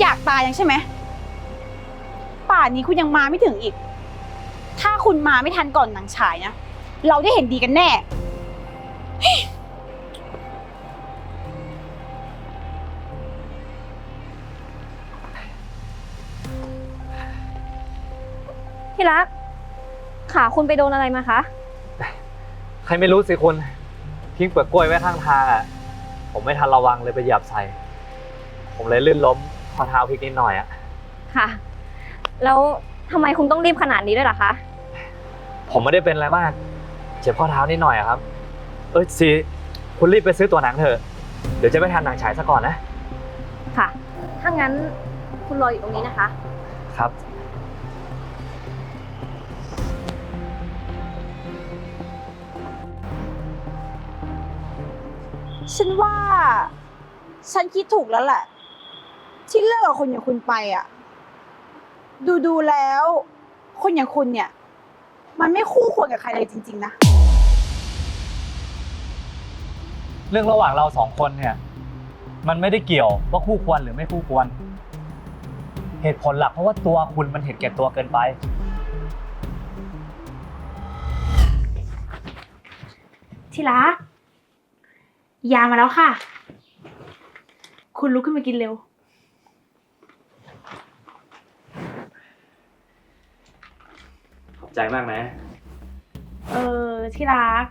อยากตายยังใช่ไหม ป่านนี้คุณยังมาไม่ถึงอีก ถ้าคุณมาไม่ทันก่อนหนังฉายนะ เราได้เห็นดีกันแน่ ที่รัก ขาคุณไปโดนอะไรมาคะ ใครไม่รู้สิคุณทิ้งเปลือกกล้วยไว้ข้างทางอะ ผมไม่ทันระวังเลยไปเหยียบใส่ ผมเลยลื่นล้ม ข้อเท้าพลิกนิดหน่อยอะค่ะ แล้วทำไมคุณต้องรีบขนาดนี้ด้วยล่ะคะ ผมไม่ได้เป็นอะไรมาก เจ็บข้อเท้านิดหน่อยอะครับ เอ้ยซีคุณรีบไปซื้อตัวหนังเถอะ เดี๋ยวจะไม่ทันหนังฉายซะก่อนนะ ค่ะ ถ้างั้นคุณรออยู่ตรงนี้นะคะ ครับ ฉันว่า ฉันคิดถูกแล้วแหละ ที่เลิกกับคนอย่างคุณไปอะ ดูดูๆแล้ว คนอย่างคุณเนี่ย มันไม่คู่ควรกับใครเลยจริง ๆ นะ เรื่องระหว่างเราสองคนเนี่ย มันไม่ได้เกี่ยวว่าคู่ควรหรือไม่คู่ควร เหตุผลหลักเพราะว่าตัวคุณมันเห็นแก่ตัวเกินไป ที่รักยามาแล้วค่ะ คุณลุกขึ้นมากินเร็ว ขอบ ใจมากนะ เออที่รัก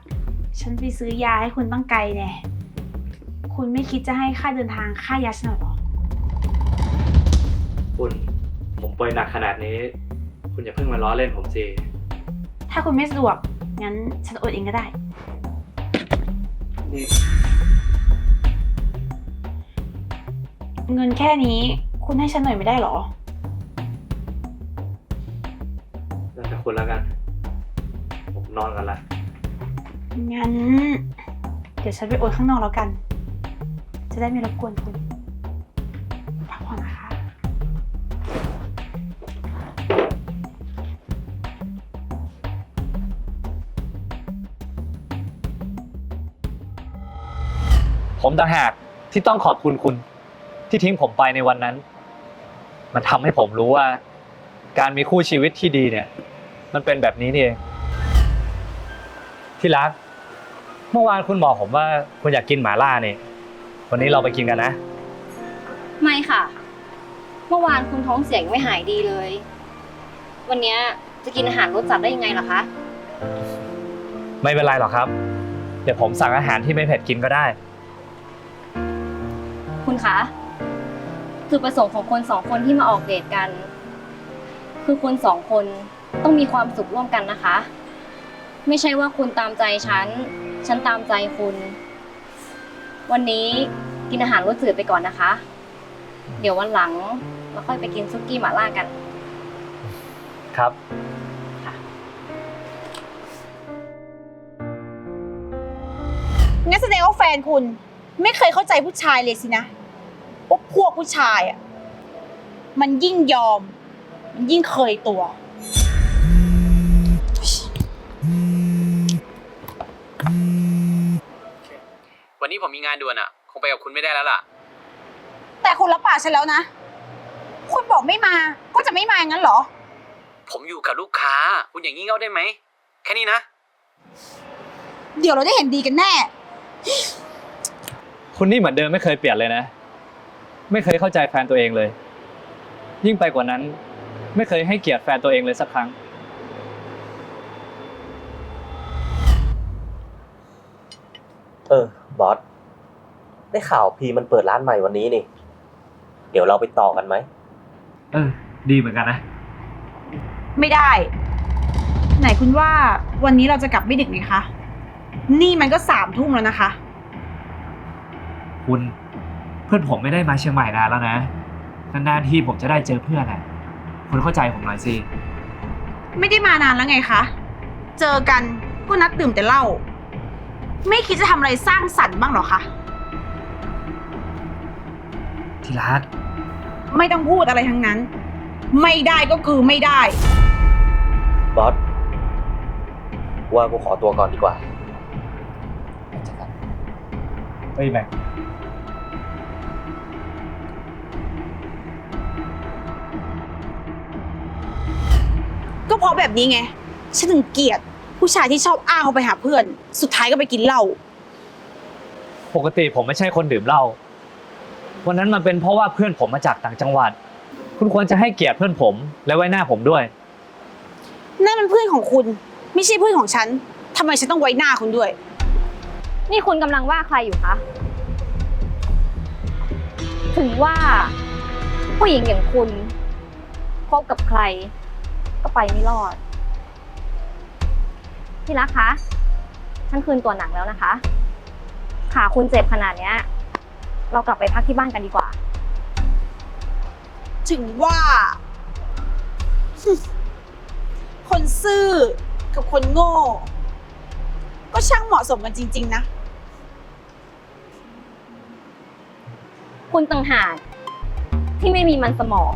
ฉันไปซื้อยาให้คุณตั้งไกลแน่คุณไม่คิดจะให้ค่าเดินทางค่ายาฉันหน่อยเหรอ คุณผมป่วยหนักขนาดนี้ คุณอย่าเพิ่งมาล้อเล่นผมสิ ถ้าคุณไม่สะดวก งั้นฉันโอนเองก็ได้ นี่เงินแค่นี้ คุณให้ฉันหน่อยไม่ได้เหรอ คุณแล้วกัน ผมนอนกันละ งั้น เดี๋ยวฉันไปโอนข้างนอกแล้วกัน จะได้ไม่รบกวนคุณพักผ่อนนะคะ ผมต่างหากที่ต้องขอบคุณคุณ ที่ทิ้งผมไปในวันนั้น มันทำให้ผมรู้ว่า การมีคู่ชีวิตที่ดีเนี่ย มันเป็นแบบนี้นี่เองที่รัก เมื่อวานคุณบอกผมว่าคุณอยากกินหมาล่านี่ วันนี้เราไปกินกันนะ ไม่ค่ะ เมื่อวานคุณท้องเสียยังไม่หายดีเลย วันเนี้ยจะกินอาหารรสจัดได้ยังไงล่ะคะ ไม่เป็นไรหรอกครับ เดี๋ยวผมสั่งอาหารที่ไม่เผ็ดกินก็ได้ คุณคะจุดประสงค์ของคนสองคนที่มาออกเดทกัน คือคนสองคน ต้องมีความสุขร่วมกันนะคะ ไม่ใช่ว่าคุณตามใจฉัน ฉันตามใจคุณ วันนี้กินอาหารรสจืดไปก่อนนะคะ เดี๋ยววันหลังเราค่อยไปกินซุกี้หม่าล่ากัน ครับ งั้นแสดงว่าแฟนคุณไม่เคยเข้าใจผู้ชายเลยสินะว่าพวกผู้ชายอะ มันยิ่งยอม มันยิ่งเคยตัว วันนี้ผมมีงานด่วนอะ คงไปกับคุณไม่ได้แล้วล่ะ แต่คุณรับปากฉันแล้วนะ คุณบอกไม่มาก็จะไม่มางั้นเหรอ ผมอยู่กับลูกค้า คุณอย่างงี้เง่าได้ไหม แค่นี้นะ เดี๋ยวเราได้เห็นดีกันแน่ คุณนี่เหมือนเดิมไม่เคยเปลี่ยนเลยนะ ไม่เคยเข้าใจแฟนตัวเองเลย ยิ่งไปกว่านั้น ไม่เคยให้เกียรติแฟนตัวเองเลยสักครั้ง เออ บอส ได้ข่าวพีมันเปิดร้านใหม่วันนี้นี่ เดี๋ยวเราไปต่อกันไหม เออ ดีเหมือนกันนะ ไม่ได้ ไหนคุณว่าวันนี้เราจะกลับไม่ดึกไหมคะ นี่มันก็สามทุ่มแล้วนะคะ คุณเพื่อนผมไม่ได้มาเชียงใหม่นานแล้วนะ นานๆทีผมจะได้เจอเพื่อนอะคุณเข้าใจผมหน่อยสิ ไม่ได้มานานแล้วไงคะ เจอกันก็นัดดื่มแต่เหล้า ไม่คิดจะทำอะไรสร้างสรรค์บ้างหรอคะ ที่รัก ไม่ต้องพูดอะไรทั้งนั้น ไม่ได้ก็คือไม่ได้ บอสว่ากูขอตัวก่อนดีกว่าไปเจอกัน เฮ้ยแม็ก็เพราะแบบนี้ไง ฉันถึงเกลียด ผู้ชายที่ชอบอ้างเขาไปหาเพื่อน สุดท้ายก็ไปกินเหล้าปกติผมไม่ใช่คนดื่มเหล้าวันนั้นมันเป็นเพราะว่าเพื่อนผมมาจากต่างจังหวัด คุณควรจะให้เกียรติเพื่อนผม และไว้หน้าผมด้วย นั่นมันเพื่อนของคุณ ไม่ใช่เพื่อนของฉันทำไมฉันต้องไว้หน้าคุณด้วย นี่คุณกำลังว่าใครอยู่คะ ถึงว่า ผู้หญิงอย่างคุณคบกับใคร ก็ไปไม่รอด ที่รักคะฉันคืนตัวหนังแล้วนะคะ ขาคุณเจ็บขนาดเนี้ย เรากลับไปพักที่บ้านกันดีกว่า ถึงว่า คนซื่อกับคนโง่ ก็ช่างเหมาะสมกันจริง ๆ นะ คุณต่างหากที่ไม่มีมันสมอง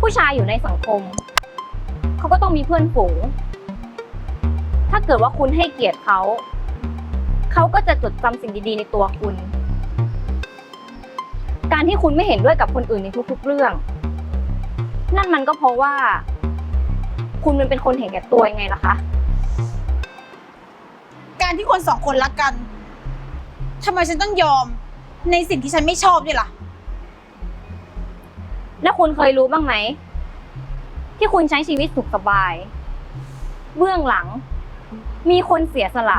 ผู้ชายอยู่ในสังคม เขาก็ต้องมีเพื่อนฝูง ถ้าเกิดว่าคุณให้เกียรติเขา เขาก็จะจดจำสิ่งดีๆในตัวคุณ การที่คุณไม่เห็นด้วยกับคนอื่นในทุกๆเรื่อง นั่นมันก็เพราะว่า คุณมันเป็นคนเห็นแก่ตัวยังไงล่ะคะ การที่คนสองคนรักกันทำไมฉันต้องยอมในสิ่งที่ฉันไม่ชอบด้วยล่ะ แล้วคุณเคยรู้บ้างไหม ที่คุณใช้ชีวิตสุขสบาย เบื้องหลัง มีคนเสียสละ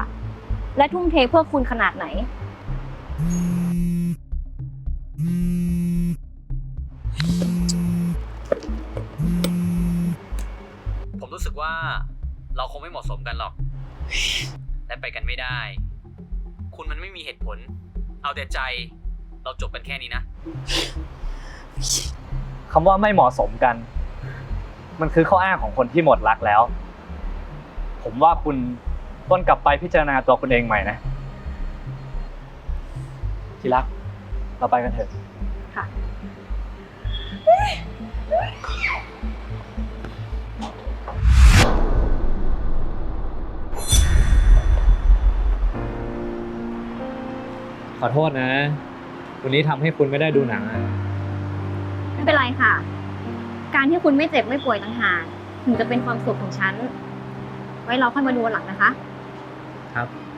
และทุ่มเทเพื่อคุณขนาดไหน ผมรู้สึกว่าเราคงไม่เหมาะสมกันหรอก และไปกันไม่ได้ คุณมันไม่มีเหตุผล เอาแต่ใจ เราจบกันแค่นี้นะ คำว่าไม่เหมาะสมกัน มันคือข้ออ้างของคนที่หมดรักแล้ว ผมว่าคุณ ต้นกลับไปพิจารณาตัวคุณเองใหม่นะ ที่รัก เราไปกันเถอะ ค่ะ ขอโทษนะ วันนี้ทำให้คุณไม่ได้ดูหนังอะไม่เป็นไรค่ะ การที่คุณไม่เจ็บไม่ป่วยต่างหากถึงจะเป็นความสุขของฉัน ไว้เราค่อยมาดูวันหลังนะคะ ครับ